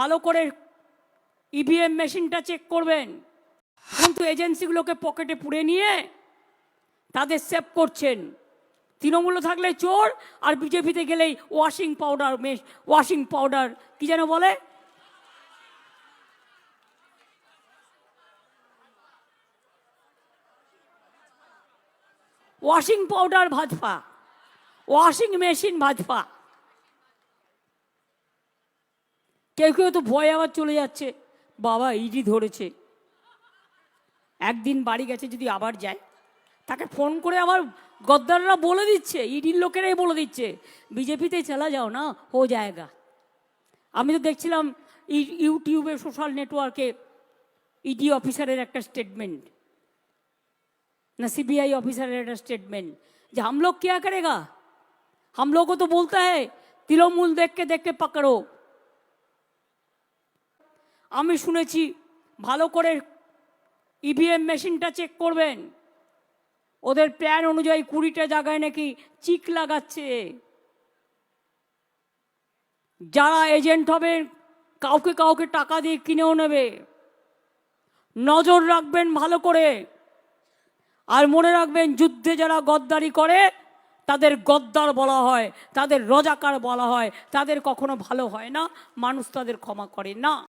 ভালো করে ইভিএম মেশিনটা চেক করবেন। কিন্তু এজেন্সিগুলোকে পকেটে পুড়ে নিয়ে তাদের সেভ করছেন। তৃণমূলে থাকলে চোর আর বিজেপিতে গেলেই ওয়াশিং পাউডার মেশ ওয়াশিং পাউডার কি যেন বলে? Washing powder Bhajpa washing machine Bhajpa কেউ কেউ তো ভয় আবার চলে যাচ্ছে বাবা ইডি ধরেছে একদিন বাড়ি গেছে যদি আবার যায় তাকে ফোন করে আমার গদ্দাররা বলে দিচ্ছে ইডির লোকেরাই বলে দিচ্ছে বিজেপিতে চলা যাও না হো জায়গা আমি তো দেখছিলাম ই- ইউটিউবে সোশ্যাল নেটওয়ার্কে ইডি অফিসারের একটা স্টেটমেন্ট ना सीबीआई ऑफिसर का स्टेटमेंट जो हम लोग क्या करेगा हम लोग को तो बोलता है তৃণমূল দেখকে দেখকে পাকড়ো আমি শুনেছি ভালো করে ইভিএম মেশিনটা চেক করবেন। ওদের প্ল্যান অনুযায়ী কুড়িটা জায়গায় নাকি চিক লাগাচ্ছে। যারা এজেন্ট হবে, কাউকে কাউকে টাকা দিয়ে কিনেও নেবে। নজর রাখবেন ভালো করে। আর মনে রাখবেন, যুদ্ধে যারা গদ্দারি করে, তাদের গদ্দার বলা হয়, তাদের রজাকার বলা হয়, তাদের কখনো ভালো হয় না, মানুষ তাদের ক্ষমা করে না।